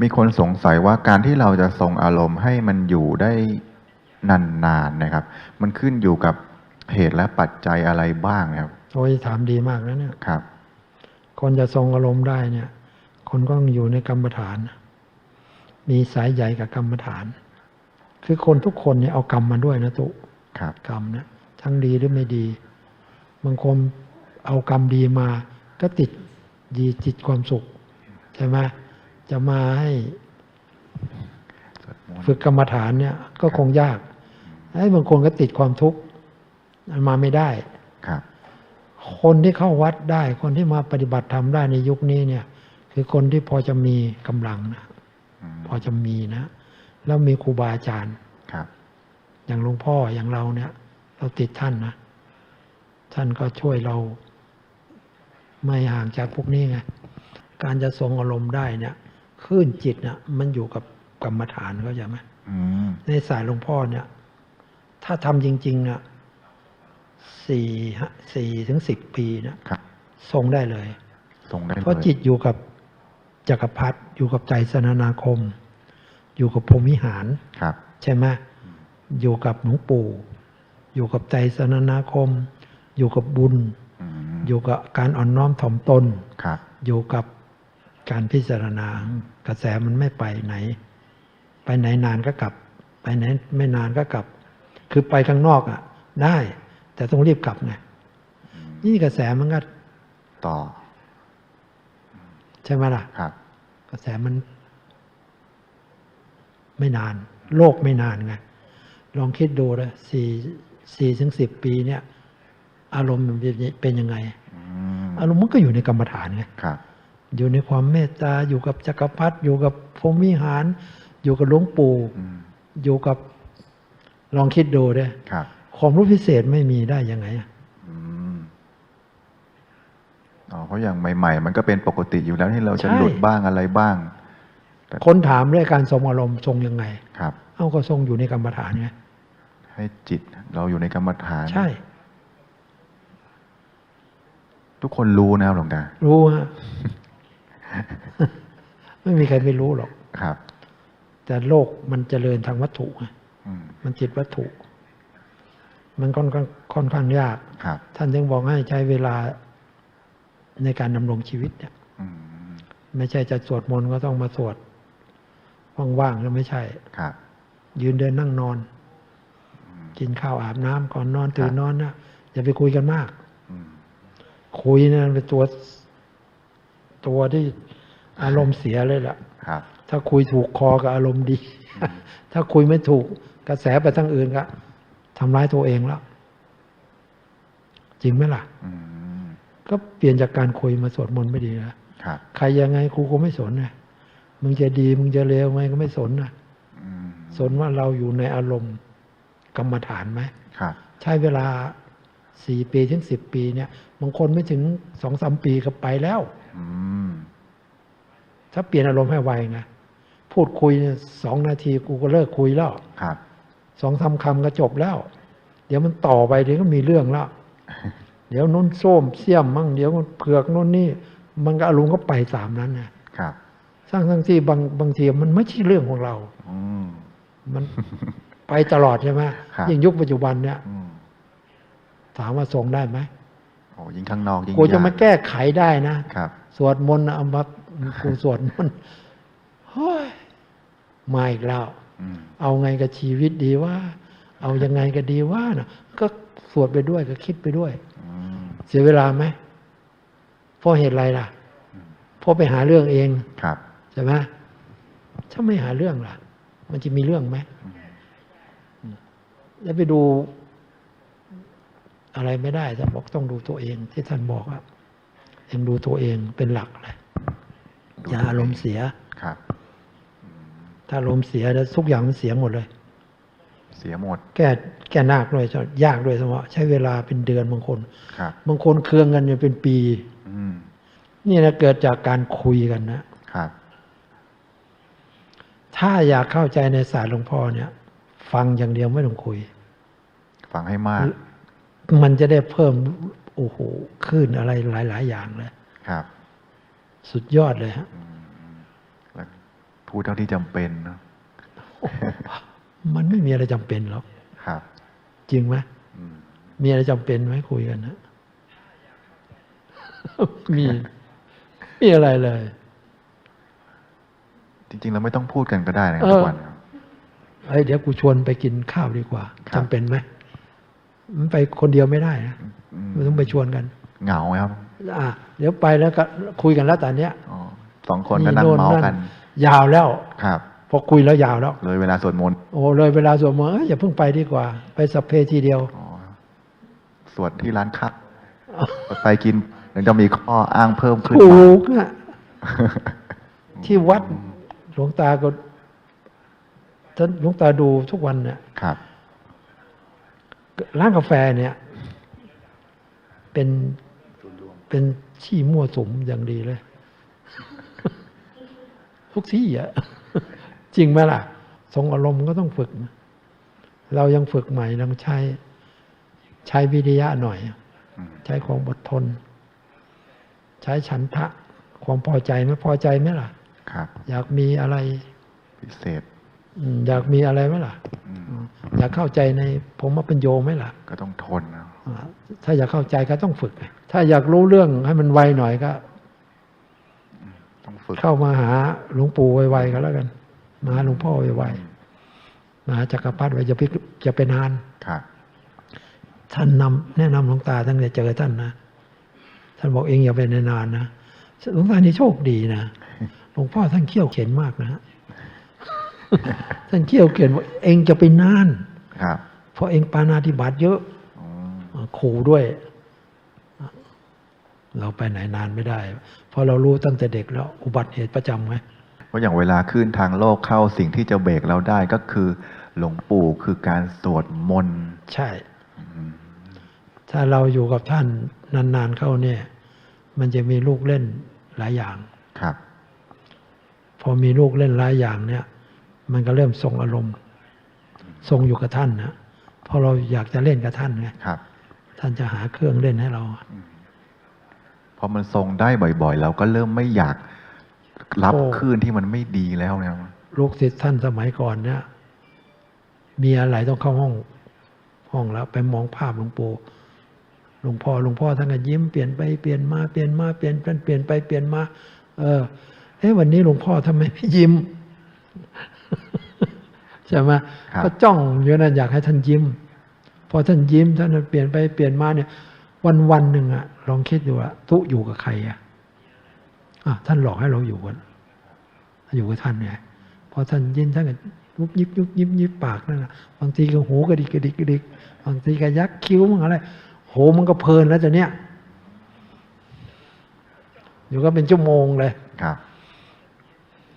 มีคนสงสัยว่าการที่เราจะทรงอารมณ์ให้มันอยู่ได้นานๆนะครับ มันขึ้นอยู่กับเหตุและปัจจัยอะไรบ้างนะครับโอ้ยถามดีมากนะเนี่ย ครับ คนจะทรงอารมณ์ได้เนี่ย คนก็ต้องอยู่ในกรรมฐาน มีสายใหญ่กับกรรมฐาน คือคนทุกคนเนี่ยเอากรรมมาด้วยนะตุครับ กรรมนะทั้งดีหรือไม่ดี บางคนเอากรรมดีมา ก็ติดดีติดความสุข ใช่ไหม จะมาให้สวดมนต์ฝึกกรรมฐานเนี่ย ก็คงยากไอ้บางคนก็ติดความทุกข์มันมาไม่ได้ครับ คนที่เข้าวัดได้ คนที่มาปฏิบัติธรรมได้ในยุคนี้เนี่ย คือคนที่พอจะมีกำลังนะอืมพอจะมีนะ แล้วมีครูบาอาจารย์ครับ อย่างหลวงพ่ออย่างเราเนี่ย เราติดท่านนะท่านก็ช่วยเรา ไม่ห่างจากพวกนี้ไงการจะทรงอารมณ์ได้เนี่ย คลื่นจิตเนี่ยมันอยู่กับกรรมฐานเขาใจไหมอืมในสายหลวงพ่อเนี่ย ถ้าทำจริงๆเนี่ยสี่ฮะสี่ถึงสิบปีเนี่ยครับทรงได้เลยทรงได้เลยเพราะจิตอยู่กับจักรพรรดิอยู่กับใจสนานาคม อยู่กับพรหมวิหารครับ ใช่ไหมอยู่กับหลวงปู่ อยู่กับใจสนานาคม อยู่กับบุญอืมอยู่กับการอ่อนน้อมถ่อมตนครับอยู่กับ การพิจารณากระแสมันไม่ไปไหน ไปไหนนานก็กลับ ไปไหนไม่นานก็กลับ คือไปข้างนอกอะ ได้ แต่ต้องรีบกลับไงนี่กระแสมันก็ต่อ ใช่ไหมล่ะครับ กระแสมัน ไม่นาน โลกไม่นานไงลองคิดดูนะสี่สี่ถึงสิบปีเนี่ย อารมณ์มันเป็นยังไงอืมอารมณ์มันก็อยู่ในกรรมฐานไงครับ อยู่ในความเมตตาอยู่กับจักรพรรดิอยู่กับพรหมวิหาร อยู่กับหลวงปู่อืมอยู่กับลองคิดดูเด้อครับความรู้พิเศษไม่มีได้ยังไงอะอืมอ๋อเพราะอย่างใหม่ ๆ มันก็เป็นปกติอยู่แล้วที่เราจะหลุดบ้างอะไรบ้าง คนถามเรื่องการทรงอารมณ์ทรงยังไง ครับ เอ้าก็ทรงอยู่ในกรรมฐานไงให้จิตเราอยู่ในกรรมฐาน ใช่ ทุกคนรู้นะครับหลวงตารู้ฮะ ไม่มีใครไม่รู้หรอกครับ แต่โลกมันเจริญทางวัตถุไงอืมมันจิตวัตถุ มันค่อนข้างค่อนข้างยากครับท่านจึงบอกให้ใช้เวลาในการดำรงชีวิตเนี่ยอืมไม่ใช่จะสวดมนต์ก็ต้องมาสวดว่างๆแล้วไม่ใช่ครับ ยืนเดินนั่งนอน กินข้าวอาบน้ำก่อนนอนตื่นนอนนะอย่าไปคุยกันมากอืมคุยนะเป็นตัว ตัวที่อารมณ์เสียเลยล่ะครับ ถ้าคุยถูกคอกับอารมณ์ดี ถ้าคุยไม่ถูกกระแสไปทางอื่นก็ทำร้ายตัวเองแล้ว จริงไหมล่ะอืมก็เปลี่ยนจากการคุยมาสวดมนต์ไม่ดีนะครับใครยังไงครูก็ไม่สนนะมึงจะดี มึงจะเลวไงก็ไม่สนนะอืมสนว่าเราอยู่ในอารมณ์กรรมฐานไหมครับใช้เวลาสี่ปีถึงสิบปีเนี่ยบางคนไม่ถึงสองสามปีก็ไปแล้วอืม ถ้าเปลี่ยนอารมณ์ให้ไวไงพูดคุยเนี่ยสองนาทีกูก็เลิกคุยแล้วครับสองสามคำก็จบแล้ว เดี๋ยวมันต่อไปเดี๋ยวก็มีเรื่องแล้วเดี๋ยวนู้นส้มเสี้ยมมั่งเดี๋ยวเผือกนู้นนี่ มันก็อารมณ์ก็ไปตามนั้นนะครับสร้างทั้งที่บางบางทีมันไม่ใช่เรื่องของเราอืมมันไปตลอดใช่ไหมครับยิ่งยุคปัจจุบันเนี่ยอืมถามว่าทรงได้ไหมโอ้ยิ่งข้างนอกยิ่งกูจะมายกแก้ไขได้นะครับ สวดมนต์นะเอามากูสวดมนต์เฮ้ยมาอีกแล้วอืมเอาไงกับชีวิตดีว่า เอายังไงก็ดีว่านะก็สวดไปด้วยก็คิดไปด้วยอืมเสียเวลาไหมเพราะเหตุอะไรล่ะเพราะไปหาเรื่องเองครับใช่ไหมถ้าไม่หาเรื่องล่ะ มันจะมีเรื่องไหมแล้วไปดูอะไรไม่ได้ท่านบอกต้องดูตัวเองที่ท่านบอกอะ เองดูตัวเองเป็นหลักเลยอย่าอารมณ์เสียครับ ถ้าอารมณ์เสียแล้วทุกอย่างมันเสียหมดเลย เสียหมด แก้แก้หนักด้วยยากด้วยสมะใช้เวลาเป็นเดือนบางคนครับบางคนเครืองกันอยู่เป็นปีอืมนี่นะเกิดจากการคุยกันนะครับ ถ้าอยากเข้าใจในศาสตร์หลวงพ่อเนี่ย ฟังอย่างเดียวไม่ต้องคุย ฟังให้มาก มันจะได้เพิ่ม โอ้โหขึ้นอะไรหลาย ๆ อย่างเลยครับ สุดยอดเลยฮะแล้วพูดเท่าที่จำเป็นเนอะมันไม่มีอะไรจำเป็นหรอกครับ จริงไหมอืมมีอะไรจำเป็นไหมคุยกันนะมีมีอะไรเลย จริง ๆ เราไม่ต้องพูดกันก็ได้นะครับเออทุกวันครับเอ้ยเดี๋ยวกูชวนไปกินข้าวดีกว่าครับจำเป็นไหม มันไปคนเดียวไม่ได้นะอืมมันต้องไปชวนกัน เหงาไหมครับ อะเดี๋ยวไปแล้วก็คุยกันแล้วตอนเนี้ยอ๋อสองคนก็นั่งโเมาส์กัน ยาวแล้วครับพอคุยแล้วยาวแล้ว เลยเวลาสวดมนต์โอ้เลยเวลาสวดมนต์เอ้ยอย่าเพิ่งไปดีกว่า ไปสัพเพทีเดียวอ๋อสวดที่ร้านค้าไปกินถึงจะมีข้ออ้างเพิ่มขึ้นถูมากอะที่วัดหลวงตาก็ท่านหลวงตาดูทุกวันเนี่ยครับ ร้านกาแฟเนี่ย เป็นเป็นที่มั่วสุมอย่างดีเลย ทุกที่อะจริงไหมล่ะทรงอารมณ์ก็ต้องฝึกนะเรายังฝึกใหม่ต้องใช้ ใช้วิริยะหน่อยอืมใช้ความอดทน ใช้ฉันทะ ความพอใจไหมพอใจไหมล่ะ ครับ อยากมีอะไร พิเศษอืมอยากมีอะไรไหมล่ะ อืมอืมอยากเข้าใจในผมว่าเป็นโยไหมล่ะ ก็ต้องทนนะอ่าถ้าอยากเข้าใจก็ต้องฝึก ถ้าอยากรู้เรื่องให้มันไวหน่อยก็ต้องฝึกเข้ามาหาหลวงปู่ไวๆก็แล้วกันมาหาหลวงพ่อไวๆมาหาจักรพรรดิไว้จะพิจะเป็นนานครับท่านนำแนะนำหลวงตาตั้งแต่เจอท่านนะท่านบอกเองอย่าเป็นนานๆนะหลวงตานี่โชคดีนะหลวงพ่อท่านเขี่ยวเข็นมากนะ ท่านเขี่ยวเข็นว่าเองจะไปนานครับเพราะเองปานาธิบาตเยอะอืมขู่ด้วย เราไปไหนนานไม่ได้ เพราะเรารู้ตั้งแต่เด็กแล้ว อุบัติเหตุประจำไงเพราะอย่างเวลาขึ้นทางโลกเข้าสิ่งที่จะเบรกเราได้ก็คือ หลวงปู่คือการสวดมนต์ใช่อืมถ้าเราอยู่กับท่านนานๆเข้าเนี่ย มันจะมีลูกเล่นหลายอย่างครับ พอมีลูกเล่นหลายอย่างเนี่ย มันก็เริ่มทรงอารมณ์ทรงอยู่กับท่านนะเพราะเราอยากจะเล่นกับท่านไงครับท่านจะหาเครื่องเล่นให้เราพอมันทรงได้บ่อย ๆ เราก็เริ่มไม่อยากรับโอ้คลื่นที่มันไม่ดีแล้วนะครับลูกศิษย์ท่านสมัยก่อนเนี่ยมีอะไรต้องเข้าห้อง ห้องแล้วไปมองภาพหลวงปู่หลวงพ่อหลวงพ่อท่านก็ยิ้มเปลี่ยนไปเปลี่ยนมาเปลี่ยนมาเปลี่ยนเป็นเปลี่ยนไปเปลี่ยนมา เออเฮ้วันนี้หลวงพ่อทำไมไม่ยิ้ม ใช่ไหมครับก็จ้องอยู่นั่นอยากให้ท่านยิ้ม พอท่านยิ้มท่านเปลี่ยนไปเปลี่ยนมาเนี่ย วันวันๆหนึ่งอะลองคิดดูว่าทุอยู่กับใครอะอะท่านหลอกให้เราอยู่กันอยู่กับท่านไงพอท่านยินท่านก็ยุบยิบยุบยิบยิบปากนั่นแหละบางทีก็หูกระดิกกระดิกกระดิกบางทีก็ยักคิ้วมั่งอะไรโหมันก็เพลินแล้วจะเนี้ยอยู่ก็เป็นชั่วโมงเลยครับ